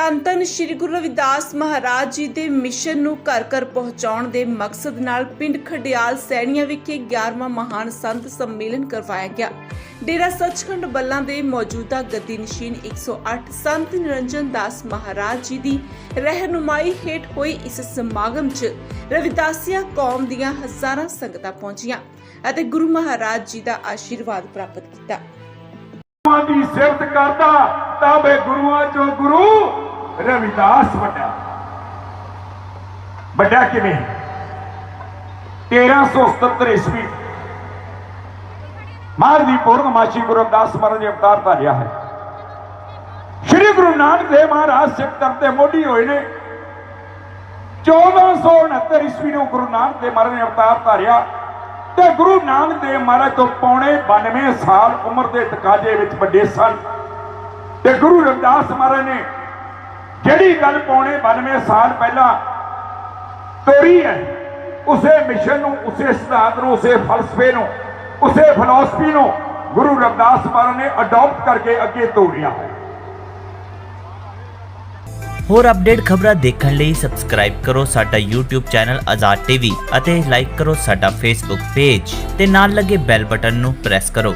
ਧੰਨ ਧੰਨ ਸ੍ਰੀ ਗੁਰੂ ਰਵਿਦਾਸ ਮਹਾਰਾਜ ਜੀ ਦੇ ਮਿਸ਼ਨ ਨੂੰ ਘਰ ਘਰ ਪਹੁੰਚਾਉਣ ਦੇ ਮਕਸਦ ਨਾਲ ਪਿੰਡ ਖਡਿਆਲ ਸੈਣੀਆਂ ਵਿਖੇ 11ਵਾਂ ਮਹਾਨ ਸੰਤ ਸੰਮੇਲਨ ਕਰਵਾਇਆ ਗਿਆ। ਡੇਰਾ ਸੱਚਖੰਡ ਬੱਲਾਂ ਦੇ ਮੌਜੂਦਾ ਗੱਦੀ ਨਸ਼ੀਨ 108 ਸੰਤ ਨਿਰੰਜਨ ਦਾਸ ਮਹਾਰਾਜ ਜੀ ਦੀ ਰਹਿਨੁਮਾਈ ਹੇਠ ਹੋਈ ਇਸ ਸਮਾਗਮ 'ਚ ਰਵਿਦਾਸੀਆ ਕੌਮ ਦੀਆਂ ਹਜ਼ਾਰਾਂ ਸੰਗਤਾਂ ਪਹੁੰਚੀਆਂ ਅਤੇ ਗੁਰੂ ਮਹਾਰਾਜ ਜੀ ਦਾ ਆਸ਼ੀਰਵਾਦ ਪ੍ਰਾਪਤ ਕੀਤਾ। ਗੁਰੂਆਂ ਦੀ ਸਿਫਤ ਕਰਦਾ ਤਾਂ ਵੇ ਗੁਰੂਆਂ ਚੋਂ ਗੁਰੂ ਰਵਿਦਾਸ ਵੱਡਾ ਵੱਡਾ ਕਿਵੇਂ 1377 ਈਸਵੀ ਮਾਰ ਦੀ ਪੂਰਨਮਾਸ਼ੀ ਗੁਰੂ ਰਵਿਦਾਸ ਮਹਾਰਾਜ ਨੇ ਅਵਤਾਰ ਧਾਰਿਆ ਹੈ ਸ੍ਰੀ ਗੁਰੂ ਨਾਨਕ ਦੇਵ ਮਹਾਰਾਜ ਸਿੱਖ ਧਰਮ ਤੇ ਮੋਢੀ ਹੋਏ ਨੇ 1469 ਈਸਵੀ ਨੂੰ ਗੁਰੂ ਨਾਨਕ ਦੇਵ ਮਹਾਰਾਜ ਨੇ ਅਵਤਾਰ ਧਾਰਿਆ ਤੇ ਗੁਰੂ ਨਾਨਕ ਦੇਵ ਮਹਾਰਾਜ ਤੋਂ ਪੌਣੇ 92 ਸਾਲ ਉਮਰ ਦੇ ਤਕਾਜ਼ੇ ਵਿੱਚ ਵੱਡੇ ਸਨ ਤੇ ਗੁਰੂ ਰਵਿਦਾਸ ਮਹਾਰਾਜ ਨੇ ਜਿਹੜੀ ਗੱਲ ਪੌਣੇ 92 ਸਾਲ ਪਹਿਲਾਂ ਤੋਰੀ ਹੈ, ਉਸੇ ਮਿਸ਼ਨ ਨੂੰ, ਉਸੇ ਸਿਧਾਂਤ ਨੂੰ, ਉਸੇ ਫਲਸਫੇ ਨੂੰ, ਉਸੇ ਫਿਲਾਸਫੀ ਨੂੰ ਗੁਰੂ ਰਵਿਦਾਸ ਮਹਾਰਾਜ ਨੇ ਅਡਾਪਟ ਕਰਕੇ ਅੱਗੇ ਤੋਰਿਆ ਹੈ ਹੋਰ ਅਪਡੇਟ ਖਬਰਾਂ ਦੇਖਣ ਲਈ ਸਬਸਕ੍ਰਾਈਬ ਕਰੋ ਸਾਡਾ YouTube ਚੈਨਲ ਆਜ਼ਾਦ ਟੀਵੀ ਅਤੇ ਲਾਈਕ ਕਰੋ ਸਾਡਾ Facebook ਪੇਜ ਤੇ ਨਾਲ ਲੱਗੇ ਬੈਲ ਬਟਨ ਨੂੰ ਪ੍ਰੈਸ ਕਰੋ।